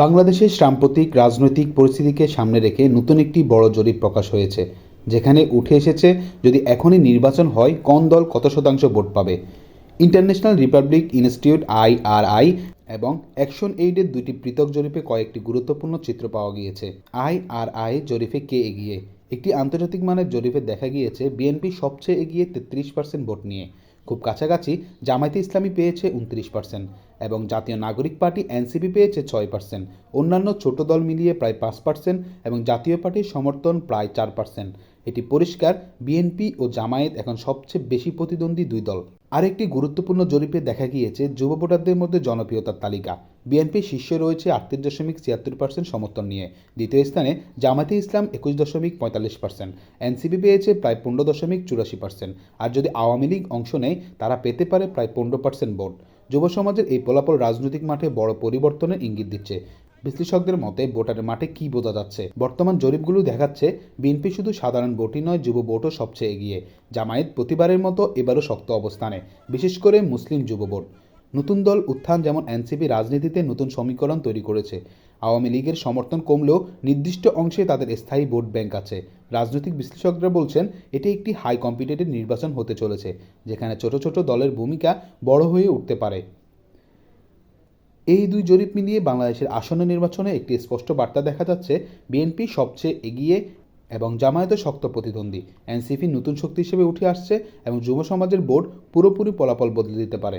বাংলাদেশের সাম্প্রতিক রাজনৈতিক পরিস্থিতিকে সামনে রেখে নতুন একটি বড় জরিপ প্রকাশ হয়েছে, যেখানে উঠে এসেছে, যদি এখনই নির্বাচন হয়, কোন দল কত শতাংশ ভোট পাবে? ইন্টারন্যাশনাল রিপাবলিক ইনস্টিটিউট আইআরআই এবং অ্যাকশন এইডের দুইটি পৃথক জরিপে কয়েকটি গুরুত্বপূর্ণ চিত্র পাওয়া গিয়েছে। আইআরআই জরিপে কে এগিয়ে? একটি আন্তর্জাতিক মানের জরিপে দেখা গিয়েছে, বিএনপি সবচেয়ে এগিয়ে তেত্রিশ পার্সেন্ট ভোট নিয়ে। খুব কাছাকাছি জামায়াতে ইসলামী পেয়েছে উনত্রিশ পার্সেন্ট এবং জাতীয় নাগরিক পার্টি এনসিপি পেয়েছে ছয় পার্সেন্ট অন্যান্য ছোট দল মিলিয়ে প্রায় পাঁচ পার্সেন্ট এবং জাতীয় পার্টির সমর্থন প্রায় চার পার্সেন্ট এটি পরিষ্কার, বিএনপি ও জামায়াত এখন সবচেয়ে বেশি প্রতিদ্বন্দ্বী দুই দল। আরেকটি গুরুত্বপূর্ণ জরিপে দেখা গিয়েছে, যুব ভোটারদের মধ্যে জনপ্রিয়তার তালিকা। বিএনপি শীর্ষে রয়েছে আটত্রিশ দশমিক ছিয়াত্তর পার্সেন্ট সমর্থন নিয়ে। দ্বিতীয় স্থানে জামাতে ইসলাম একুশ দশমিক পঁয়তাল্লিশ পার্সেন্ট। এনসিপি পেয়েছে প্রায় পনেরো দশমিক চুরাশি পার্সেন্ট। আর যদি আওয়ামী লীগ অংশ নেয়, তারা পেতে পারে প্রায় পনেরো পার্সেন্ট ভোট। যুব সমাজের এই ফলাফল রাজনৈতিক মাঠে বড় পরিবর্তনের ইঙ্গিত দিচ্ছে। বিশ্লেষকদের মতে, ভোটারের মাঠে কি বোঝা যাচ্ছে? বর্তমান জরিপগুলো দেখাচ্ছে, বিএনপি শুধু সাধারণ ভোটই নয়, যুব ভোটও সবচেয়ে এগিয়ে। জামায়াত প্রতিবারের মতো এবারও শক্ত অবস্থানে, বিশেষ করে মুসলিম যুব ভোট। নতুন দল উত্থান যেমন এনসিপি রাজনীতিতে নতুন সমীকরণ তৈরি করেছে, আওয়ামী লীগের সমর্থন কমলেও নির্দিষ্ট অংশে তাদের স্থায়ী ভোট ব্যাংক আছে। রাজনৈতিক বিশ্লেষকরা বলছেন, এটি একটি হাই কম্পিটিটিভ নির্বাচন হতে চলেছে, যেখানে ছোট ছোট দলের ভূমিকা বড় হয়ে উঠতে পারে। এই দুই জরিপ মিলিয়ে বাংলাদেশের আসন্ন নির্বাচনে একটি স্পষ্ট বার্তা দেখা যাচ্ছে, বিএনপি সবচেয়ে এগিয়ে এবং জামায়াতের শক্ত প্রতিদ্বন্দ্বী। এনসিপি নতুন শক্তি হিসেবে উঠে আসছে এবং যুব সমাজের বোর্ড পুরোপুরি ফলাফল বদলে দিতে পারে।